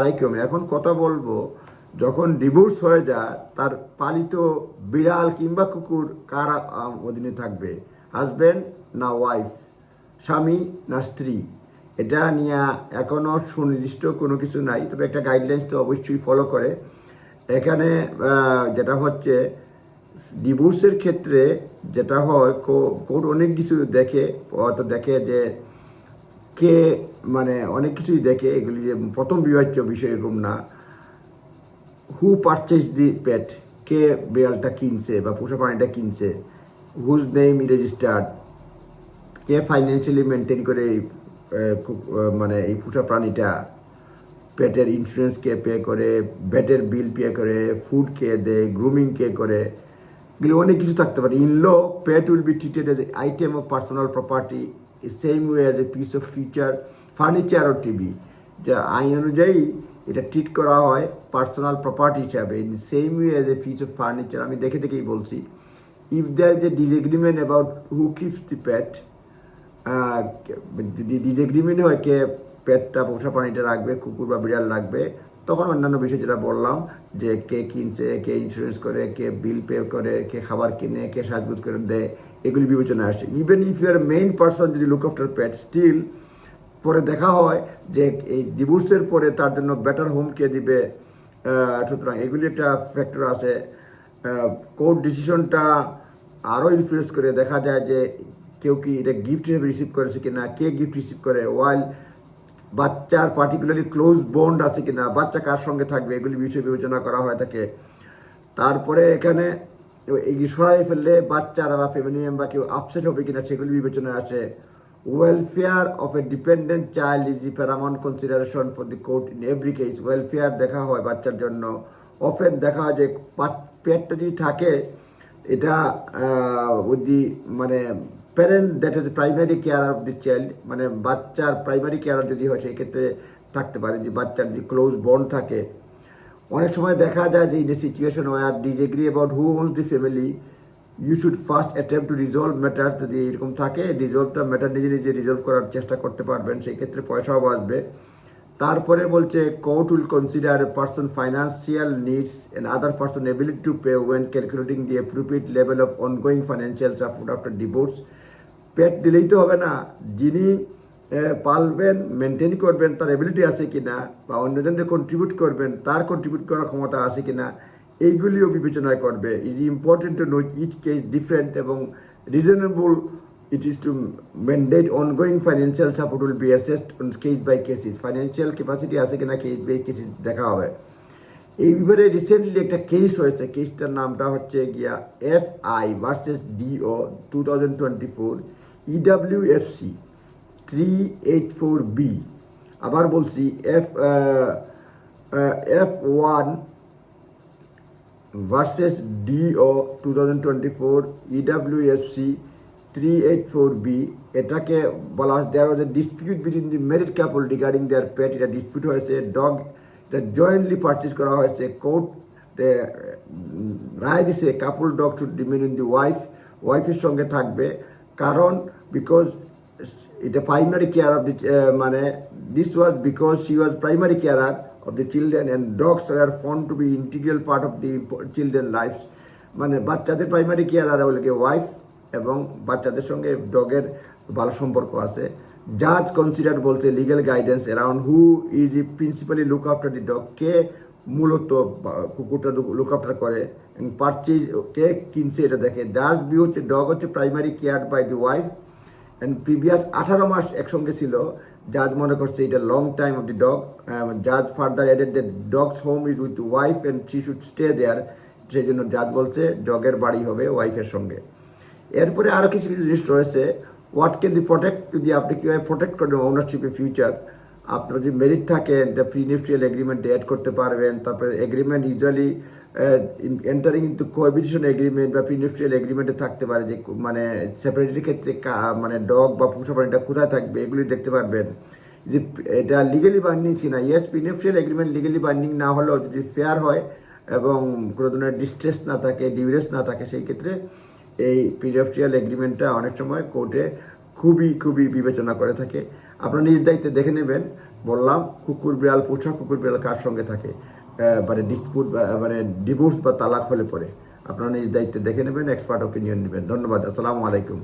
আলাইকুম। এখন কথা বলব, যখন ডিভোর্স হয়ে যায়, তার পালিত বিড়াল কিংবা কুকুর কার অধীনে থাকবে? হাজব্যান্ড না ওয়াইফ? স্বামী না স্ত্রী? এটা নিয়ে এখনও সুনির্দিষ্ট কোনো কিছু নাই, তবে একটা গাইডলাইন্স তো অবশ্যই ফলো করে। এখানে যেটা হচ্ছে, ডিভোর্সের ক্ষেত্রে যেটা হয় কোর্ট অনেক কিছু দেখে, হয়তো দেখে যে কে মানে অনেক কিছুই দেখে এগুলি যে প্রথম বিভাজ্য বিষয় এরকম না। হু পারচেজ দি পেট কে বিড়ালটা কিনছে বা পোষা প্রাণীটা কিনছে? হুজ নেম রেজিস্টার্ড কে ফাইন্যান্সিয়ালি মেনটেন করে এই মানে এই পোষা প্রাণীটা? পেটের ইন্স্যুরেন্স কে পে করে বেটের বিল পে করে ফুড কে দেয় গ্রুমিং কে করে, এগুলো অনেক কিছু থাকতে পারে। In law pet will be treated as item of personal property same way as a piece of feature furniture O TV যা আইন অনুযায়ী এটা ট্রিট করা হয় পার্সোনাল প্রপার্টি হিসাবে in same way as a piece of furniture আমি দেখে দেখেই বলছি। If there a disagreement about who keeps the pet যদি ডিসএগ্রিমেন্ট হয় কে পেটটা পোষা প্রাণীটা রাখবে, কুকুর বা বিড়াল রাখবে তখন অন্যান্য বিষয় যেটা বললাম, যে কে কিনছে, কে ইন্স্যুরেন্স করে, কে বিল পে করে, কে খাবার কিনে, কে সাজগুজ করে দেয়, এগুলি বিবেচনায় আসে। Even if your main person যদি লুক আফটার পেট স্টিল পরে দেখা হয় যে এই ডিভোর্সের পরে তার জন্য বেটার হোম কে দিবে। সুতরাং এগুলি একটা ফ্যাক্টর আছে। কোর্ট ডিসিশনটা আরও ইনফ্লুয়েস করে। দেখা যায় যে কেউ কি এটা গিফট রিসিভ করেছে কিনা, কে গিফট রিসিভ করে ওয়াইল বাচ্চার পার্টিকুলারলি ক্লোজ বন্ড আছে কিনা, বাচ্চা কার সঙ্গে থাকবে, এগুলি বিষয়ে বিবেচনা করা হয় থাকে তারপরে এখানে এই সরাই ফেললে বাচ্চারা বা ফ্যামিলি মেম্বার কেউ আপসেট হবে কিনা সেগুলি বিবেচনায় আসে। Welfare of a dependent child is the paramount consideration for the court in every case welfare দেখা হয় বাচ্চার জন্য। অফেন দেখা হয় যে পেটটা যদি থাকে, এটা দি মানে parent that is primary care of the child মানে বাচ্চার প্রাইমারি কেয়ার যদি হয়, সেই ক্ষেত্রে থাকতে পারে। যে বাচ্চার যে ক্লোজ বন্ড থাকে, অনেক সময় দেখা যায় যে in a situation where disagree about who owns the family you should first attempt to resolve matter যদি এরকম থাকে রিজলভটা ম্যাটার নিজে নিজে রিজলভ করার চেষ্টা করতে পারবেন, সেই ক্ষেত্রে পয়সাও বাঁচবে তারপরে বলছে court will consider a person financial needs and other person ability to pay when calculating the appropriate level of ongoing financial support after divorce pet দিলেই তো হবে না। যিনি পালবেন মেনটেন করবেন, তার এবিলিটি আছে কি না বা অন্যজনকে কন্ট্রিবিউট করবেন, তার কন্ট্রিবিউট করার ক্ষমতা আছে কি না এইগুলিও বিবেচনায় করবে। Is important to know each case different এবং reasonable it is to mandate ongoing financial support will be assessed on case by cases. Financial capacity আছে কিনা কেস বাই কেসিস দেখা হবে। এই ব্যাপারে রিসেন্টলি একটা কেস হয়েছে। কেসটার নামটা হচ্ছে গিয়া F I versus DO two thousand twenty four EW F C three eight four B আবার বলছি F F one versus DO two thousand twenty four EWFC three eight four B এটাকে বলা হয় was a dispute between the married couple regarding their pet এটা dispute হয়েছে dog এটা jointly purchase করা হয়েছে কোর্ট রায় দিছে couple dog to remain in the wife ওয়াইফের সঙ্গে থাকবে, কারণ বিকজ এটা প্রাইমারি কেয়ার অফ দি মানে this was because she was primary carer of the children and dogs are found to be integral part of the children lives. মানে বাচ্চাদের primary care হলে কি ওয়াইফ এবং বাচ্চাদের সঙ্গে ডগের ভালো সম্পর্ক আছে। জাজ কনসিডার বলছে legal guidance around who is E principally look after the dog কে মূলত কুকুরটা লুক আফটার করে পারচেজ কে কিনছে এটা দেখে। জাজ বি হচ্ছে ডগ হচ্ছে primary care by the wife previous আঠারো মাস একসঙ্গে ছিল। জাজ মনে করছে এটা long time of the dog জাজ further added the dog's home is with wife and she should stay there সেই জন্য জাজ বলছে ডগের বাড়ি হবে ওয়াইফের সঙ্গে। এরপরে আরও কিছু কিছু জিনিস রয়েছে। হোয়াট ক্যান দি প্রোটেক্ট যদি আপনি কীভাবে প্রোটেক্ট করবেন ওনারশিপের ফিউচার আপনার যদি মেরিট থাকে দ্য প্রিনিফিয়াল এগ্রিমেন্ট অ্যাড করতে পারবেন। তারপরে agreement usually entering into cohabitation agreement বা প্রিনিফিয়াল এগ্রিমেন্টে থাকতে পারে যে মানে সেপারেটির ক্ষেত্রে মানে ডগ বা পোষা প্রাণীটা কোথায় থাকবে এগুলি দেখতে পারবেন। যে, এটা লিগেলি বাইন্ডিং ছিল না। Yes prenuptial agreement legally binding না হলেও যদি ফেয়ার হয় এবং কোনো ধরনের ডিস্ট্রেস না থাকে ডিউরেস না থাকে, সেই ক্ষেত্রে এই প্রিনিফিয়াল এগ্রিমেন্টটা অনেক সময় কোর্টে খুবই খুবই বিবেচনা করে থাকে। আপনার নিজ দায়িত্বে দেখে নেবেন। বললাম, কুকুর বিড়াল পোষা, কুকুর বিড়াল কার সঙ্গে থাকে? মানে ডিসপুট মানে ডিভোর্স বা তালাক হলে পরে। আপনার নিজ দায়িত্বে দেখে নেবেন এক্সপার্ট অপিনিয়ন নেবেন। ধন্যবাদ, আসসালামু আলাইকুম।